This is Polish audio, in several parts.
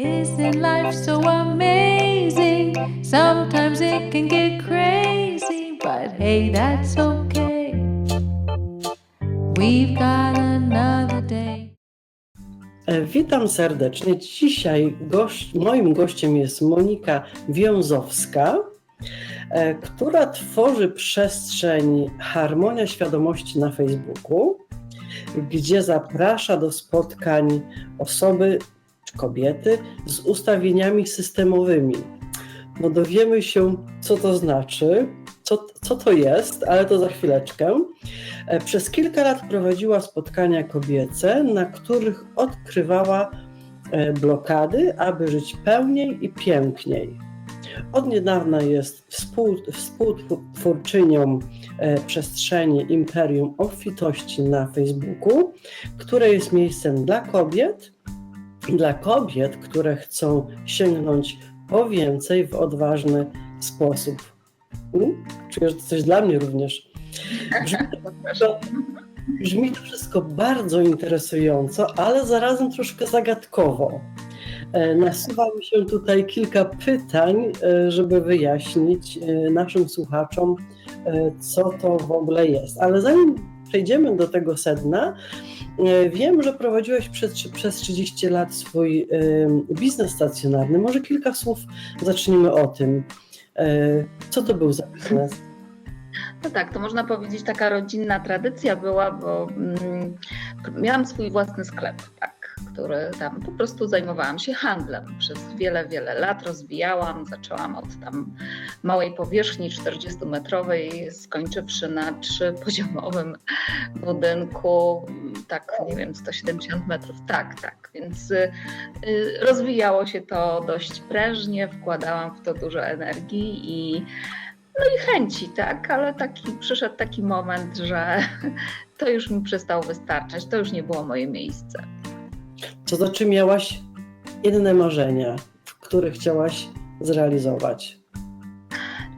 Isn't life so amazing? Sometimes it can get crazy, but hey, that's okay. We've got another day. E, Witam serdecznie. Dzisiaj gość, moim gościem jest Monika Wiązowska, e, która tworzy przestrzeń Harmonia Świadomości na Facebooku, gdzie zaprasza do spotkań osoby kobiety z ustawieniami systemowymi. Dowiemy się, co to znaczy, co, co to jest, ale to za chwileczkę. E, Przez kilka lat prowadziła spotkania kobiece, na których odkrywała e, blokady, aby żyć pełniej i piękniej. Od niedawna jest współ, współtwórczynią e, przestrzeni Imperium Obfitości na Facebooku, które jest miejscem dla kobiet, dla kobiet, które chcą sięgnąć po więcej w odważny sposób. Mm? Czuję, że to coś dla mnie również. Brzmi to, brzmi to wszystko bardzo interesująco, ale zarazem troszkę zagadkowo. E, Nasuwa mi się tutaj kilka pytań, e, żeby wyjaśnić e, naszym słuchaczom, co to w ogóle jest. Ale zanim przejdziemy do tego sedna, e, wiem, że prowadziłeś przez, przez 30 lat swój e, biznes stacjonarny. Może kilka słów zacznijmy o tym. E, Co to był za biznes? No tak, to można powiedzieć taka rodzinna tradycja była, bo mm, miałam swój własny sklep, tak, który tam po prostu zajmowałam się handlem. Przez wiele, wiele lat rozwijałam. Zaczęłam od tam małej powierzchni 40-metrowej, skończywszy na trzypoziomowym budynku, tak, nie wiem, 170 metrów, tak, tak. Więc y, y, rozwijało się to dość prężnie, wkładałam w to dużo energii i no i chęci, tak, ale taki, przyszedł taki moment, że to już mi przestało wystarczać, to już nie było moje miejsce. To znaczy miałaś inne marzenia, które chciałaś zrealizować?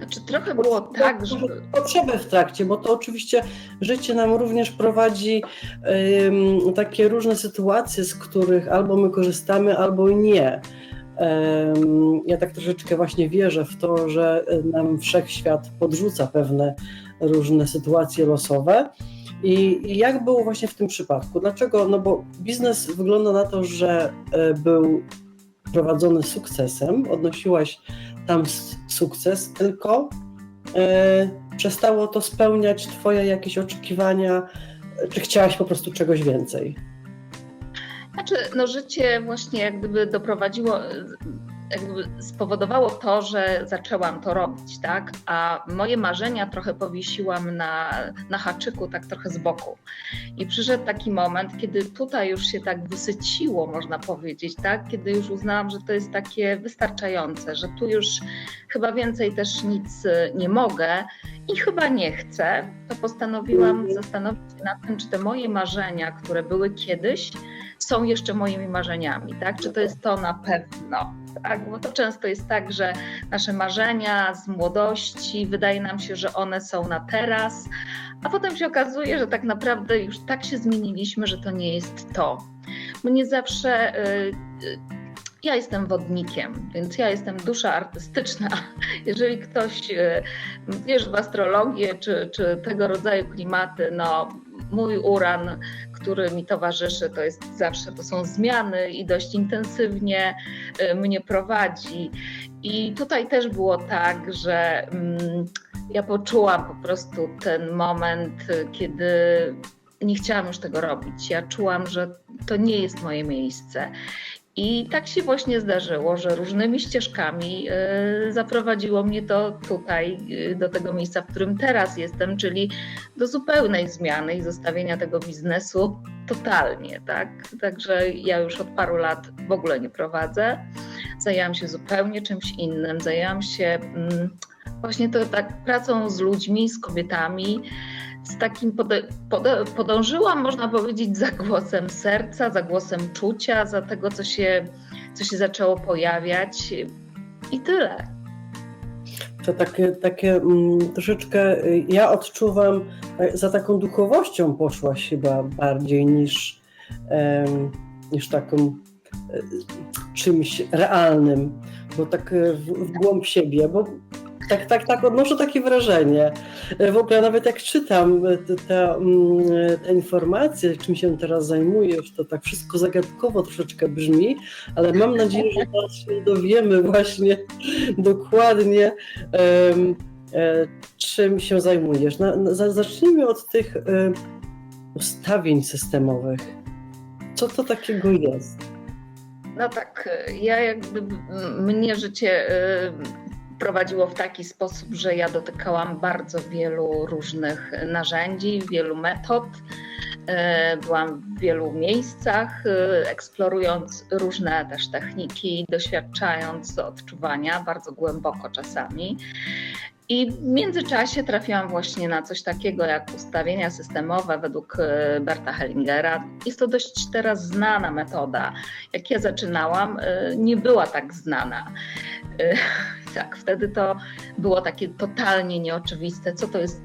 Znaczy trochę było tak, że... Potrzeby w trakcie, bo to oczywiście życie nam również prowadzi ym, takie różne sytuacje, z których albo my korzystamy, albo nie. Ym, ja tak troszeczkę właśnie wierzę w to, że nam wszechświat podrzuca pewne różne sytuacje losowe. I, jak było właśnie w tym przypadku? Dlaczego? No bo biznes wygląda na to, że e, był prowadzony sukcesem, odnosiłaś tam sukces, tylko e, przestało to spełniać Twoje jakieś oczekiwania, czy chciałaś po prostu czegoś więcej? Znaczy, no życie właśnie jak gdyby doprowadziło, spowodowało to, że zaczęłam to robić, tak? A moje marzenia trochę powiesiłam na, na haczyku, tak trochę z boku. I przyszedł taki moment, kiedy tutaj już się tak wysyciło, można powiedzieć, tak? Kiedy już uznałam, że to jest takie wystarczające, że tu już chyba więcej też nic y, nie mogę i chyba nie chcę, to postanowiłam Mhm. zastanowić się nad tym, czy te moje marzenia, które były kiedyś, są jeszcze moimi marzeniami, tak? Czy to jest to na pewno? Tak? Bo to często jest tak, że nasze marzenia z młodości wydaje nam się, że one są na teraz, a potem się okazuje, że tak naprawdę już tak się zmieniliśmy, że to nie jest to. Bo nie zawsze. y, y, ja jestem wodnikiem, więc ja jestem dusza artystyczna. Jeżeli ktoś y, wierzy w astrologię czy, czy tego rodzaju klimaty, no mój uran, który mi towarzyszy, to jest zawsze, to są zmiany i dość intensywnie y, mnie prowadzi. I tutaj też było tak, że mm, ja poczułam po prostu ten moment, y, kiedy nie chciałam już tego robić. Ja czułam, że to nie jest moje miejsce. I tak się właśnie zdarzyło, że różnymi ścieżkami y, zaprowadziło mnie to tutaj, y, do tego miejsca, w którym teraz jestem, czyli do zupełnej zmiany i zostawienia tego biznesu totalnie, tak? Także ja już od paru lat w ogóle nie prowadzę. Zajęłam się zupełnie czymś innym. Zajęłam się mm, właśnie to tak pracą z ludźmi, z kobietami. Z takim pode, podążyłam, można powiedzieć, za głosem serca, za głosem czucia, za tego, co się, co się zaczęło pojawiać. I tyle. To takie, takie mm, troszeczkę, y, ja odczuwam, e, za taką duchowością poszłaś chyba bardziej niż, niż taką, e, czymś realnym, bo tak w, w głąb siebie, bo tak, tak, tak, odnoszę takie wrażenie. E, W ogóle nawet jak czytam e, te, te, mm, te informacje, czym się teraz zajmujesz, to tak wszystko zagadkowo troszeczkę brzmi, ale mam nadzieję, że teraz się dowiemy właśnie dokładnie, em, e, czym się zajmujesz. Na, na, za- zacznijmy od tych e, ustawień systemowych. Co to takiego jest? No tak, ja jakby mnie życie prowadziło w taki sposób, że ja dotykałam bardzo wielu różnych narzędzi, wielu metod. Y, Byłam w wielu miejscach, y, eksplorując różne też techniki, doświadczając odczuwania bardzo głęboko czasami. I w międzyczasie trafiłam właśnie na coś takiego jak ustawienia systemowe według y, Berta Hellingera. Jest to dość teraz znana metoda. Jak ja zaczynałam, y, nie była tak znana. Y, Tak, wtedy to było takie totalnie nieoczywiste, co to jest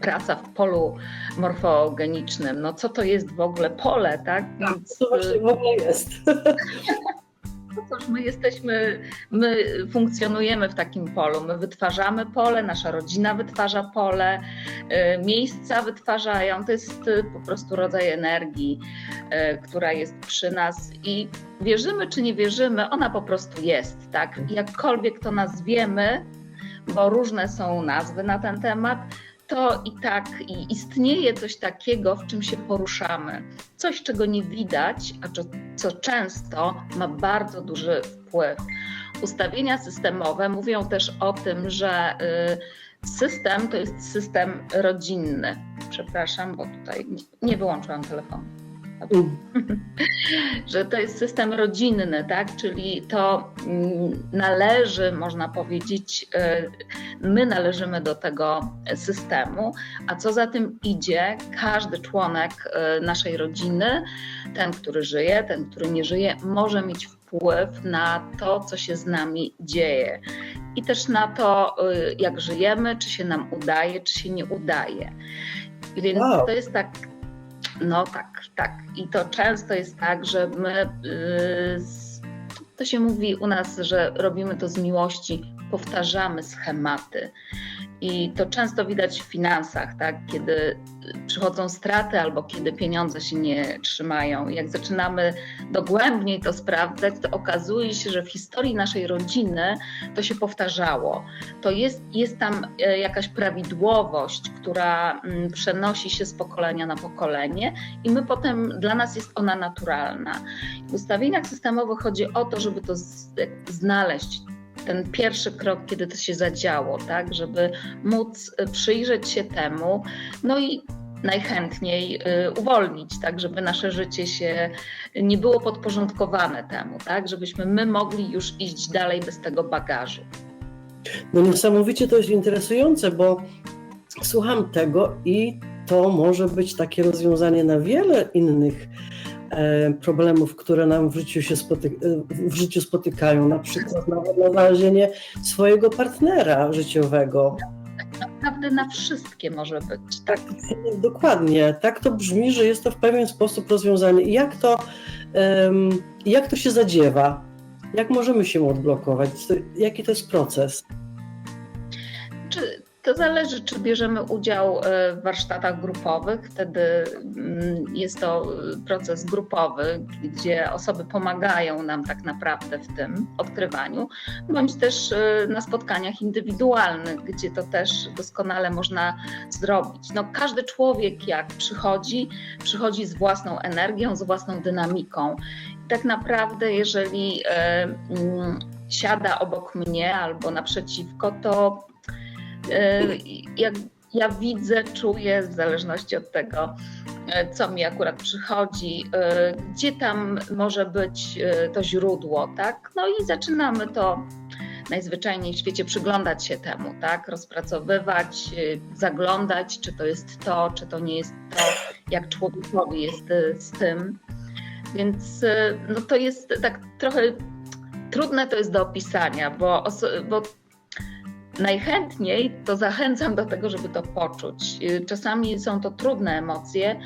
praca w polu morfogenicznym, no co to jest w ogóle pole, tak? Więc, Co właśnie w ogóle jest? no cóż, my jesteśmy, my funkcjonujemy w takim polu, my wytwarzamy pole, nasza rodzina wytwarza pole, y, miejsca wytwarzają, to jest y, po prostu rodzaj energii, y, która jest przy nas i wierzymy czy nie wierzymy, ona po prostu jest, tak? Jakkolwiek to nazwiemy, bo różne są nazwy na ten temat, to i tak i istnieje coś takiego, w czym się poruszamy. Coś, czego nie widać, a co, co często ma bardzo duży wpływ. Ustawienia systemowe mówią też o tym, że y, system to jest system rodzinny. Przepraszam, bo tutaj nie- wyłączyłam telefonu. że to jest system rodzinny, tak? Czyli to mm, należy, można powiedzieć, y, my należymy do tego systemu, a co za tym idzie, każdy członek y, naszej rodziny, ten, który żyje, ten, który nie żyje, może mieć wpływ na to, co się z nami dzieje. I też na to, y, jak żyjemy, czy się nam udaje, czy się nie udaje. Więc Wow. to jest tak no tak, tak. I to często jest tak, że my, yy, to się mówi u nas, że robimy to z miłości, powtarzamy schematy. I to często widać w finansach, tak? kiedy przychodzą straty albo kiedy pieniądze się nie trzymają. Jak zaczynamy dogłębniej to sprawdzać, to okazuje się, że w historii naszej rodziny to się powtarzało. To jest, jest tam e, jakaś prawidłowość, która mm, przenosi się z pokolenia na pokolenie i my potem, dla nas jest ona naturalna. W ustawieniach systemowych chodzi o to, żeby to znaleźć, ten pierwszy krok, kiedy to się zadziało, tak, żeby móc y, przyjrzeć się temu, no i najchętniej y, uwolnić, tak, żeby nasze życie się nie było podporządkowane temu, tak, żebyśmy my mogli już iść dalej bez tego bagażu. No niesamowicie to jest interesujące, bo słucham tego i to może być takie rozwiązanie na wiele innych problemów, które nam w życiu się spoty- e, w życiu spotykają, na przykład nawet na znalezienie swojego partnera życiowego. Naprawdę na wszystkie może być, tak. Dokładnie, tak to brzmi, że jest to w pewien sposób rozwiązanie. I jak to, jak to się zadziewa? Jak możemy się odblokować? Jaki to jest proces? To zależy, czy bierzemy udział e, w warsztatach grupowych. Wtedy mm, jest to e, proces grupowy, gdzie osoby pomagają nam tak naprawdę w tym odkrywaniu, bądź też e, na spotkaniach indywidualnych, gdzie to też doskonale można zrobić. No, każdy człowiek, jak przychodzi, przychodzi z własną energią, z własną dynamiką. I tak naprawdę, jeżeli mm, siada obok mnie albo naprzeciwko, to jak ja widzę, czuję, w zależności od tego, e, co mi akurat przychodzi, e, gdzie tam może być to źródło, tak? No i zaczynamy to najzwyczajniej w świecie przyglądać się temu, tak? Rozpracowywać, zaglądać, czy to jest to, czy to nie jest to, jak człowiekowi jest z tym. Więc no to jest tak trochę trudne to jest do opisania, bo, bo najchętniej to zachęcam do tego, żeby to poczuć. Y, Czasami są to trudne emocje,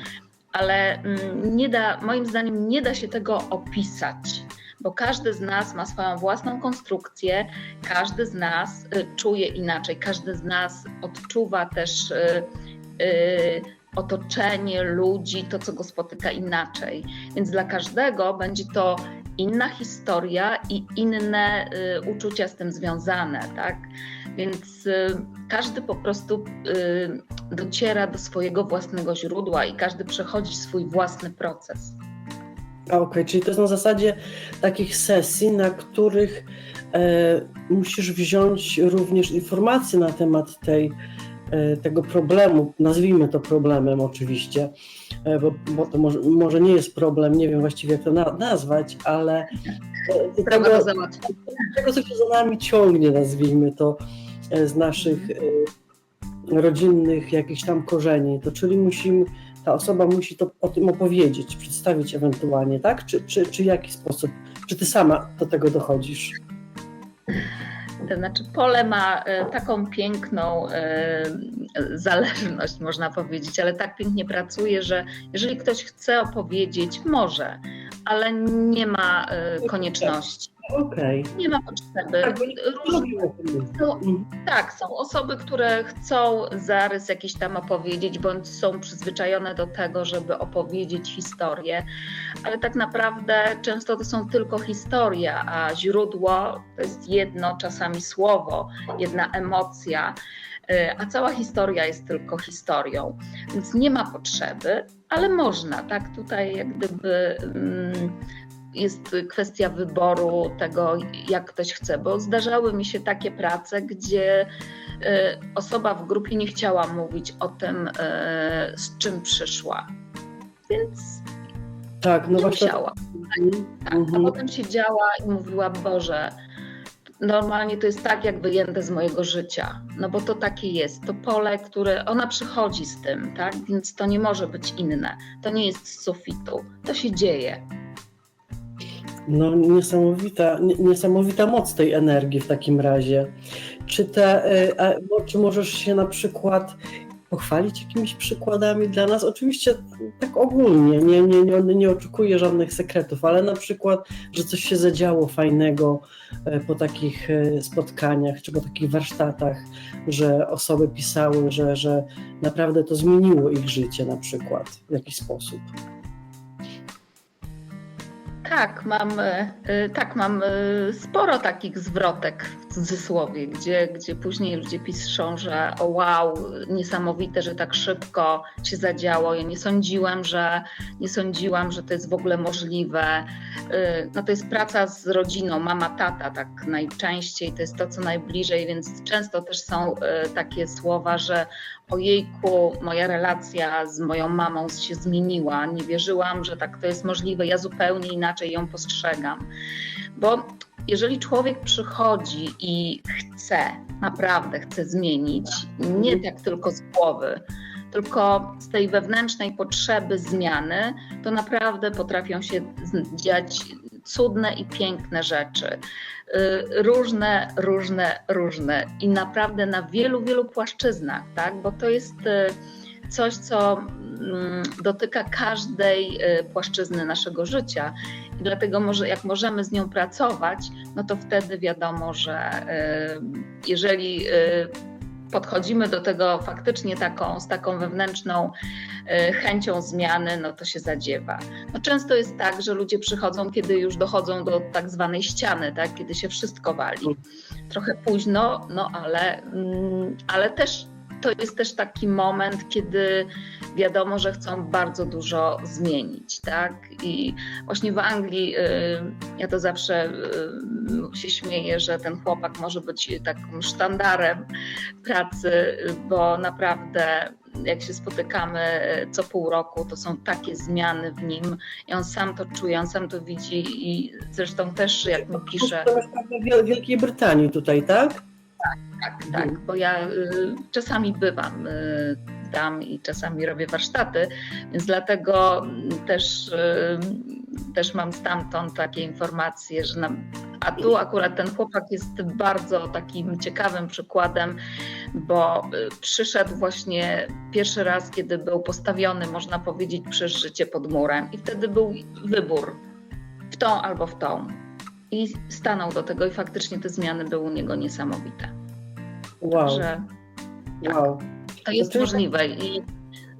ale mm, nie da, moim zdaniem nie da się tego opisać, bo każdy z nas ma swoją własną konstrukcję, każdy z nas y, czuje inaczej, każdy z nas odczuwa też y, otoczenie ludzi, to co go spotyka inaczej. Więc dla każdego będzie to inna historia i inne uczucia z tym związane, tak? Więc y, każdy po prostu y, dociera do swojego własnego źródła i każdy przechodzi swój własny proces. Okej, okay, czyli to jest na zasadzie takich sesji, na których e, musisz wziąć również informacje na temat tej, e, tego problemu, nazwijmy to problemem oczywiście, e, bo, bo to może, może, nie jest problem, nie wiem właściwie jak to na, nazwać, ale e, tego, tego, co się za nami ciągnie, nazwijmy to, z naszych e, rodzinnych jakichś tam korzeni, to czyli musimy ta osoba musi to, o tym opowiedzieć, przedstawić ewentualnie, tak? Czy, czy, czy w jaki sposób? Czy ty sama do tego dochodzisz? To znaczy, pole ma e, taką piękną e, zależność, można powiedzieć, ale tak pięknie pracuje, że jeżeli ktoś chce opowiedzieć, może, ale nie ma e, konieczności. Okay. Nie ma potrzeby. Tak, są, tak, są osoby, które chcą zarys jakiś tam opowiedzieć, bądź są przyzwyczajone do tego, żeby opowiedzieć historię, ale tak naprawdę często to są tylko historie, a źródło to jest jedno, czasami słowo, jedna emocja y, a cała historia jest tylko historią, więc nie ma potrzeby, ale można, tak? Tutaj jak gdyby mm, jest kwestia wyboru tego, jak ktoś chce, bo zdarzały mi się takie prace, gdzie y, osoba w grupie nie chciała mówić o tym, y, z czym przyszła. Więc tak, no nie właśnie. musiała. Tak, a mhm. potem siedziała i mówiła, Boże, normalnie to jest tak jak wyjęte z mojego życia, no bo to takie jest, to pole, które ona przychodzi z tym, tak, więc to nie może być inne, to nie jest z sufitu, to się dzieje. No niesamowita, niesamowita moc tej energii w takim razie. Czy, te, e, czy możesz się na przykład pochwalić jakimiś przykładami dla nas? Oczywiście tak ogólnie, nie, nie, nie, nie oczekuję żadnych sekretów, ale na przykład, że coś się zadziało fajnego e, po takich e, spotkaniach czy po takich warsztatach, że osoby pisały, że, że naprawdę to zmieniło ich życie na przykład w jakiś sposób. Tak, mam, e, e, tak, mam e, sporo takich zwrotek w cudzysłowie, gdzie, gdzie później ludzie piszą, że o wow, niesamowite, że tak szybko się zadziało. Ja nie sądziłem, że nie sądziłam, że to jest w ogóle możliwe. No to jest praca z rodziną, mama, tata, tak najczęściej, to jest to, co najbliżej, więc często też są takie słowa, że ojejku, moja relacja z moją mamą się zmieniła, nie wierzyłam, że tak to jest możliwe, ja zupełnie inaczej ją postrzegam. Bo jeżeli człowiek przychodzi i chce, naprawdę chce zmienić, nie tak tylko z głowy, tylko z tej wewnętrznej potrzeby zmiany, to naprawdę potrafią się dziać cudne i piękne rzeczy. Y, różne, różne, różne i naprawdę na wielu, wielu płaszczyznach, tak? bo to jest y, coś, co mm, dotyka każdej y, płaszczyzny naszego życia. I dlatego może, jak możemy z nią pracować, no to wtedy wiadomo, że jeżeli podchodzimy do tego faktycznie taką, z taką wewnętrzną y, chęcią zmiany, no to się zadziewa. No często jest tak, że ludzie przychodzą, kiedy już dochodzą do tak zwanej ściany, tak? kiedy się wszystko wali. Trochę późno, no ale, mm, ale też to jest też taki moment, kiedy wiadomo, że chcą bardzo dużo zmienić, tak? I właśnie w Anglii y, ja to zawsze y, się śmieję, że ten chłopak może być takim sztandarem pracy, bo naprawdę jak się spotykamy co pół roku, to są takie zmiany w nim i on sam to czuje, on sam to widzi i zresztą też jak mi pisze... W Wielkiej Brytanii tutaj, tak? Tak, tak, bo ja y, czasami bywam y, i czasami robię warsztaty, więc dlatego też, y, też mam stamtąd takie informacje, że nam, a tu akurat ten chłopak jest bardzo takim ciekawym przykładem, bo y, przyszedł właśnie pierwszy raz, kiedy był postawiony, można powiedzieć, przez życie pod murem i wtedy był wybór w tą albo w tą I stanął do tego i faktycznie te zmiany były u niego niesamowite. Wow, Że wow. To jest To możliwe i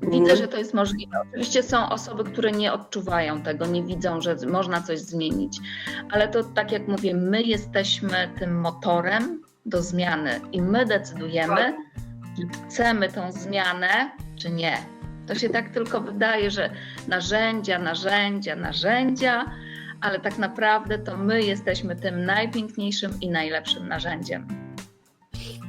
Mhm. widzę, że to jest możliwe. Oczywiście są osoby, które nie odczuwają tego, nie widzą, że można coś zmienić, ale to tak jak mówię, my jesteśmy tym motorem do zmiany i my decydujemy, czy chcemy tą zmianę, czy nie. To się tak tylko wydaje, że narzędzia, narzędzia, narzędzia, ale tak naprawdę to my jesteśmy tym najpiękniejszym i najlepszym narzędziem.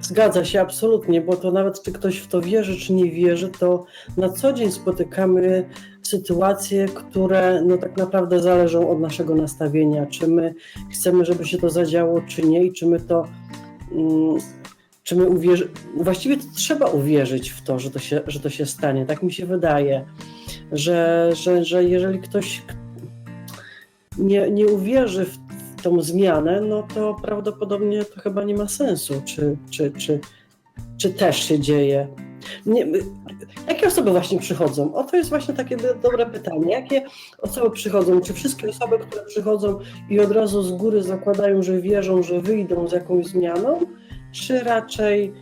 Zgadza się absolutnie, bo to nawet czy ktoś w to wierzy, czy nie wierzy, to na co dzień spotykamy sytuacje, które no tak naprawdę zależą od naszego nastawienia, czy my chcemy, żeby się to zadziało, czy nie i czy my to mm, czy my uwierzy... Właściwie to trzeba uwierzyć w to, że to się, że to się stanie. Tak mi się wydaje, że, że, że jeżeli ktoś nie, nie uwierzy w tą zmianę, no to prawdopodobnie to chyba nie ma sensu, czy, czy, czy, czy też się dzieje. Nie, jakie osoby właśnie przychodzą? O, to jest właśnie takie do, dobre pytanie. Jakie osoby przychodzą? Czy wszystkie osoby, które przychodzą i od razu z góry zakładają, że wierzą, że wyjdą z jakąś zmianą, czy raczej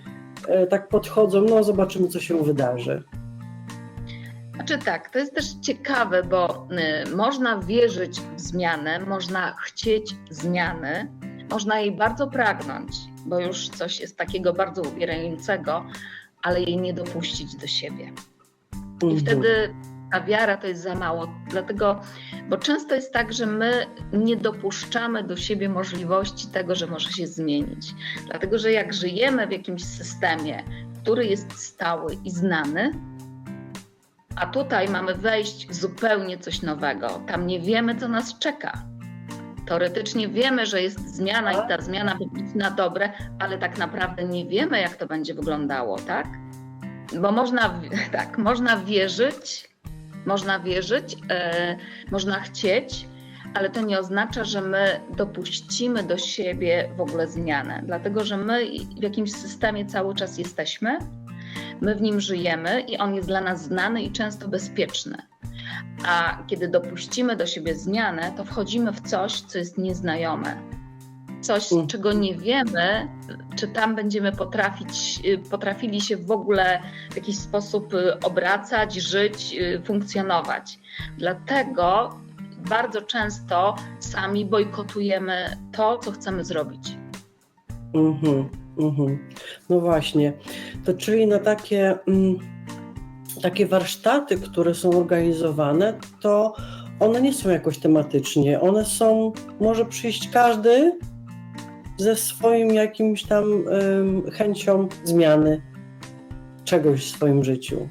e, tak podchodzą, no zobaczymy, co się wydarzy? Znaczy tak, to jest też ciekawe, bo y, można wierzyć w zmianę, można chcieć zmiany, można jej bardzo pragnąć, bo już coś jest takiego bardzo ubierającego, ale jej nie dopuścić do siebie. I Mhm. wtedy ta wiara to jest za mało, dlatego, bo często jest tak, że my nie dopuszczamy do siebie możliwości tego, że może się zmienić. Dlatego, że jak żyjemy w jakimś systemie, który jest stały i znany, a tutaj mamy wejść w zupełnie coś nowego. Tam nie wiemy, co nas czeka. Teoretycznie wiemy, że jest zmiana i ta zmiana będzie na dobre, ale tak naprawdę nie wiemy, jak to będzie wyglądało, tak? Bo można, tak, można wierzyć, można wierzyć, e, można chcieć, ale to nie oznacza, że my dopuścimy do siebie w ogóle zmianę, dlatego że my w jakimś systemie cały czas jesteśmy, my w nim żyjemy i on jest dla nas znany i często bezpieczny. A kiedy dopuścimy do siebie zmianę, to wchodzimy w coś, co jest nieznajome. Coś, Mm. czego nie wiemy, czy tam będziemy potrafić, y, potrafili się w ogóle w jakiś sposób y, obracać, żyć, y, funkcjonować. Dlatego bardzo często sami bojkotujemy to, co chcemy zrobić. Mhm, mhm. No właśnie. To czyli na takie, mm, takie warsztaty, które są organizowane, to one nie są jakoś tematycznie. One są, może przyjść każdy ze swoim jakimś tam chęcią zmiany czegoś w swoim życiu.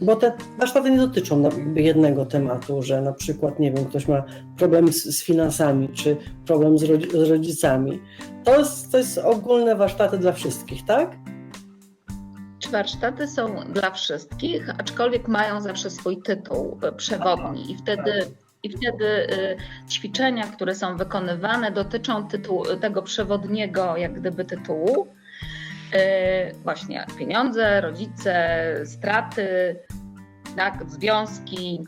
Bo te warsztaty nie dotyczą jednego tematu, że na przykład, nie wiem, ktoś ma problem z, z finansami, czy problem z, z rodzicami. To jest, to jest ogólne warsztaty dla wszystkich, tak? Warsztaty są dla wszystkich, aczkolwiek mają zawsze swój tytuł e, przewodni i wtedy, i wtedy e, ćwiczenia, które są wykonywane, dotyczą tytułu, tego przewodniego, jak gdyby tytułu. E, Właśnie pieniądze, rodzice, straty, tak, związki.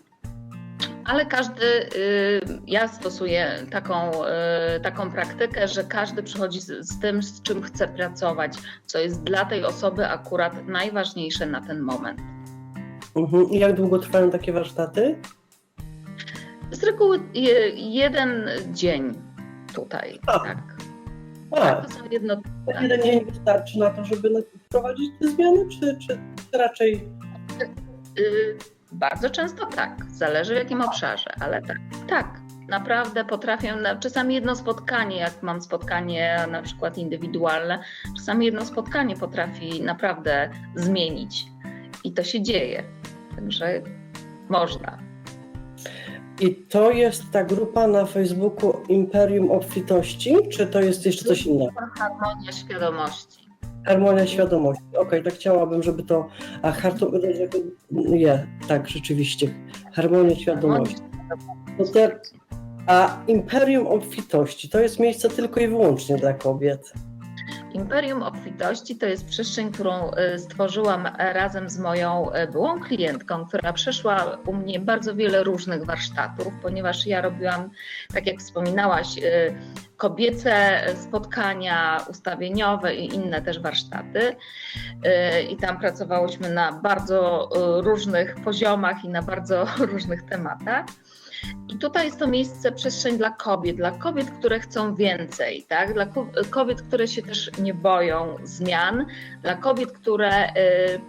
Ale każdy, y, ja stosuję taką, y, taką praktykę, że każdy przychodzi z, z tym, z czym chce pracować, co jest dla tej osoby akurat najważniejsze na ten moment. Mhm. I jak długo trwają takie warsztaty? Z reguły je, jeden dzień tutaj, A. tak. A, tak to są jeden dzień wystarczy na to, żeby wprowadzić te zmiany, czy, czy raczej y, bardzo często tak, zależy w jakim obszarze, ale tak, tak. Naprawdę potrafię, czasami jedno spotkanie, jak mam spotkanie na przykład indywidualne, czasami jedno spotkanie potrafi naprawdę zmienić i to się dzieje. Także można. I to jest ta grupa na Facebooku Imperium Obfitości, czy to jest jeszcze coś innego? Harmonia świadomości. Harmonia świadomości. Okej, tak chciałabym, żeby to. A harto, nie, tak, rzeczywiście. Harmonia świadomości. No te, a Imperium Obfitości to jest miejsce tylko i wyłącznie dla kobiet. Imperium Obfitości to jest przestrzeń, którą y, stworzyłam razem z moją y, byłą klientką, która przeszła u mnie bardzo wiele różnych warsztatów, ponieważ ja robiłam, tak jak wspominałaś, y, kobiece spotkania ustawieniowe i inne też warsztaty. I tam pracowałyśmy na bardzo różnych poziomach i na bardzo różnych tematach. I tutaj jest to miejsce, przestrzeń dla kobiet, dla kobiet, które chcą więcej, tak? dla kobiet, które się też nie boją zmian, dla kobiet, które y,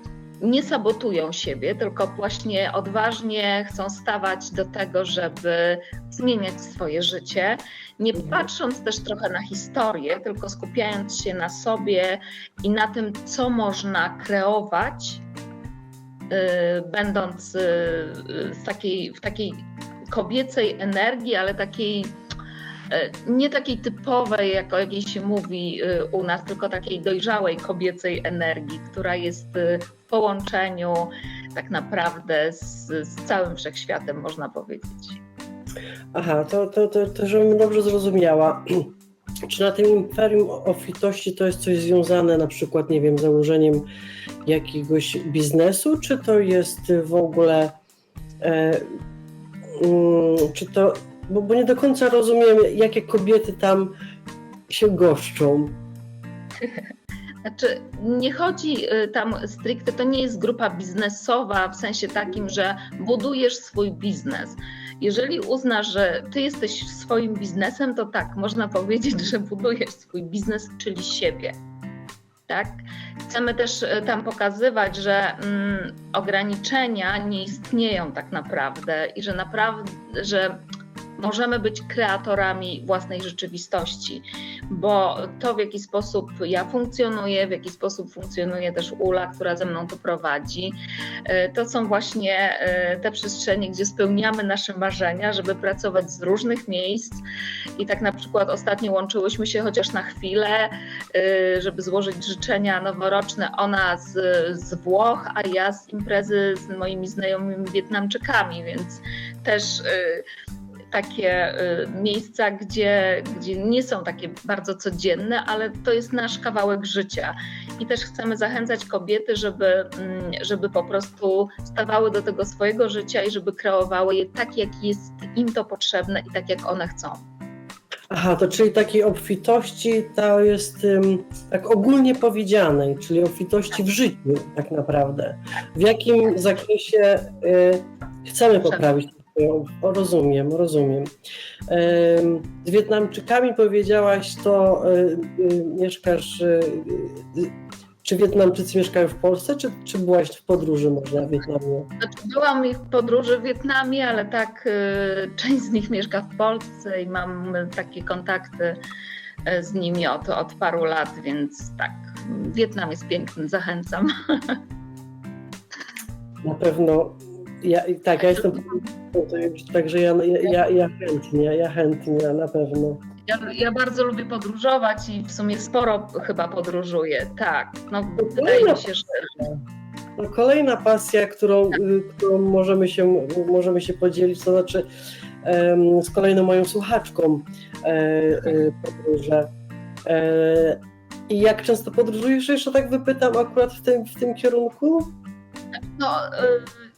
nie sabotują siebie, tylko właśnie odważnie chcą stawać do tego, żeby zmieniać swoje życie, nie Mhm. patrząc też trochę na historię, tylko skupiając się na sobie i na tym, co można kreować, y, będąc y, w takiej, w takiej kobiecej energii, ale takiej e, nie takiej typowej, jak o jakiej się mówi e, u nas, tylko takiej dojrzałej kobiecej energii, która jest e, w połączeniu tak naprawdę z, z całym wszechświatem, można powiedzieć. Aha, to, to, to, to żebym dobrze zrozumiała. Czy na tym imperium obfitości to jest coś związane na przykład, nie wiem, założeniem jakiegoś biznesu, czy to jest w ogóle czy to, bo, bo nie do końca rozumiem, jakie kobiety tam się goszczą. Znaczy, nie chodzi y, tam stricte, to nie jest grupa biznesowa w sensie takim, że budujesz swój biznes. Jeżeli uznasz, że ty jesteś swoim biznesem, to tak, można powiedzieć, że budujesz swój biznes, czyli siebie. Tak? Chcemy też e, tam pokazywać, że mm, ograniczenia nie istnieją tak naprawdę i że naprawdę, że możemy być kreatorami własnej rzeczywistości, bo to w jaki sposób ja funkcjonuję, w jaki sposób funkcjonuje też Ula, która ze mną to prowadzi, e, to są właśnie e, te przestrzenie, gdzie spełniamy nasze marzenia, żeby pracować z różnych miejsc. I tak na przykład ostatnio łączyłyśmy się chociaż na chwilę, e, żeby złożyć życzenia noworoczne, ona z, z Włoch, a ja z imprezy z moimi znajomymi Wietnamczykami, więc też takie y, miejsca, gdzie, gdzie nie są takie bardzo codzienne, ale to jest nasz kawałek życia. I też chcemy zachęcać kobiety, żeby, mm, żeby po prostu stawały do tego swojego życia i żeby kreowały je tak, jak jest im to potrzebne i tak, jak one chcą. Aha, to czyli takiej obfitości to jest um, tak ogólnie powiedzianej, czyli obfitości w życiu tak naprawdę. W jakim zakresie y, chcemy poprawić o, rozumiem, rozumiem. Z Wietnamczykami powiedziałaś, to y, y, mieszkasz. Y, czy Wietnamczycy mieszkają w Polsce, czy, czy byłaś w podróży może w Wietnamie? Znaczy, byłam w podróży w Wietnamie, ale tak, część z nich mieszka w Polsce i mam takie kontakty z nimi od, od paru lat, więc tak, Wietnam jest piękny, zachęcam. Na pewno ja, tak, ja jestem także ja, ja, ja chętnie, ja chętnie, na pewno. Ja, ja, bardzo lubię podróżować i w sumie sporo chyba podróżuję, tak. No, wydaje mi się, że... No, kolejna pasja, którą, tak. którą możemy, się, możemy się podzielić, to znaczy um, z kolejną moją słuchaczką e, e, podróże. E, I jak często podróżujesz? Jeszcze tak wypytam akurat w tym, w tym kierunku? No, Yy,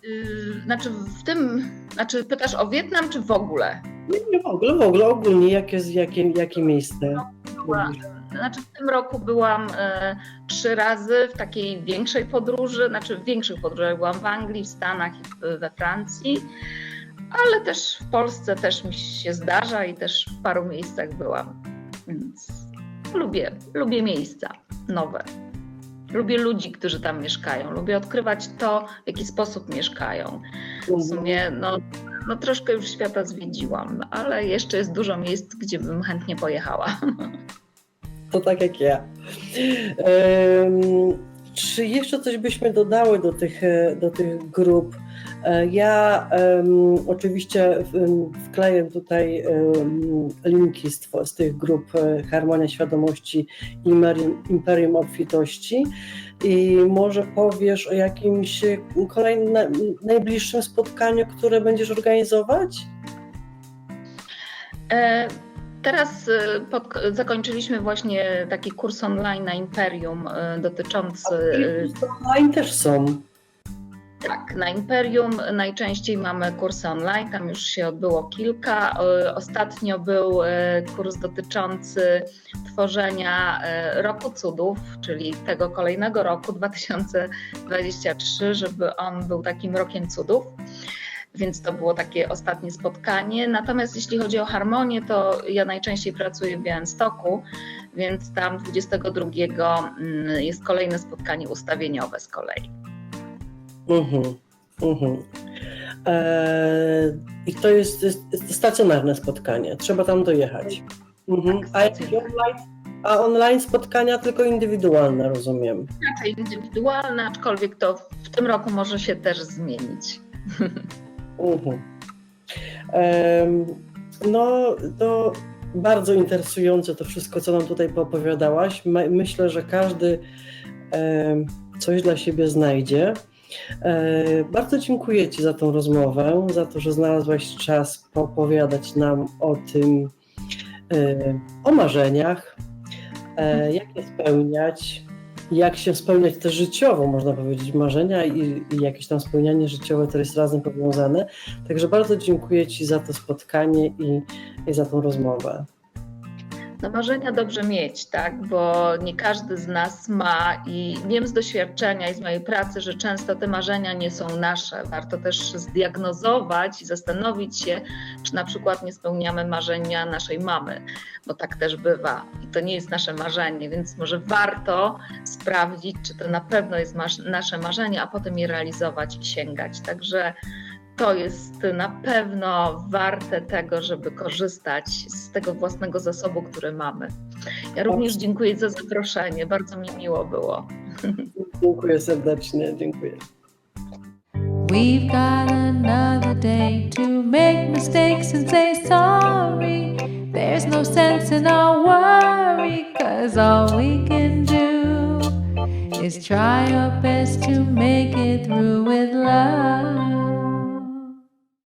znaczy w tym, znaczy pytasz o Wietnam czy w ogóle? Nie, nie w ogóle, w ogóle ogólnie jakie, jakie, jakie miejsce? No, była, znaczy w tym roku byłam e, trzy razy w takiej większej podróży, znaczy w większych podróżach byłam w Anglii, w Stanach i we Francji, ale też w Polsce też mi się zdarza i też w paru miejscach byłam, więc lubię, lubię miejsca nowe. Lubię ludzi, którzy tam mieszkają. Lubię odkrywać to, w jaki sposób mieszkają. W mhm. sumie no, no troszkę już świata zwiedziłam, ale jeszcze jest dużo miejsc, gdzie bym chętnie pojechała. To tak jak ja. Um, czy jeszcze coś byśmy dodały do tych, e, do tych grup? E, ja um, oczywiście wkleję tutaj um, linki z, z, tych grup e, Harmonia Świadomości i Imperium, Imperium Obfitości i może powiesz o jakimś kolejnym, najbliższym spotkaniu, które będziesz organizować? E Teraz pod, zakończyliśmy właśnie taki kurs online na Imperium dotyczący. y, Online też są. Tak, na Imperium najczęściej mamy kursy online, tam już się odbyło kilka. Y, Ostatnio był y, kurs dotyczący tworzenia y, Roku Cudów, czyli tego kolejnego roku 2023, żeby on był takim rokiem cudów. Więc to było takie ostatnie spotkanie. Natomiast jeśli chodzi o harmonię, to ja najczęściej pracuję w Białymstoku, więc tam 22 mm, jest kolejne spotkanie ustawieniowe z kolei. Mhm. Mhm. Eee, I to jest, jest, stacjonarne spotkanie. Trzeba tam dojechać. Mhm. Tak, A, online, a online spotkania tylko indywidualne, rozumiem. raczej indywidualne, aczkolwiek to w tym roku może się też zmienić. Mhm. Em, no, to bardzo interesujące to wszystko, co nam tutaj poopowiadałaś. My- Myślę, że każdy em, coś dla siebie znajdzie. E, Bardzo dziękuję Ci za tą rozmowę, za to, że znalazłaś czas poopowiadać nam o tym, e, o marzeniach, e, jak je spełniać, jak się spełniać też życiowo, można powiedzieć, marzenia i, i jakieś tam spełnianie życiowe to jest razem powiązane. Także bardzo dziękuję Ci za to spotkanie i, i za tą rozmowę. No marzenia dobrze mieć, tak, bo nie każdy z nas ma i wiem z doświadczenia i z mojej pracy, że często te marzenia nie są nasze. Warto też zdiagnozować i zastanowić się, czy na przykład nie spełniamy marzenia naszej mamy, bo tak też bywa i to nie jest nasze marzenie, więc może warto sprawdzić, czy to na pewno jest nasze marzenie, a potem je realizować i sięgać. Także to jest na pewno warte tego, żeby korzystać z tego własnego zasobu, który mamy. Ja również dziękuję za zaproszenie, bardzo mi miło było. Dziękuję serdecznie, dziękuję. We've got another day to make mistakes and say sorry. There's no sense in our worry, cause all we can do is try our best to make it through with love.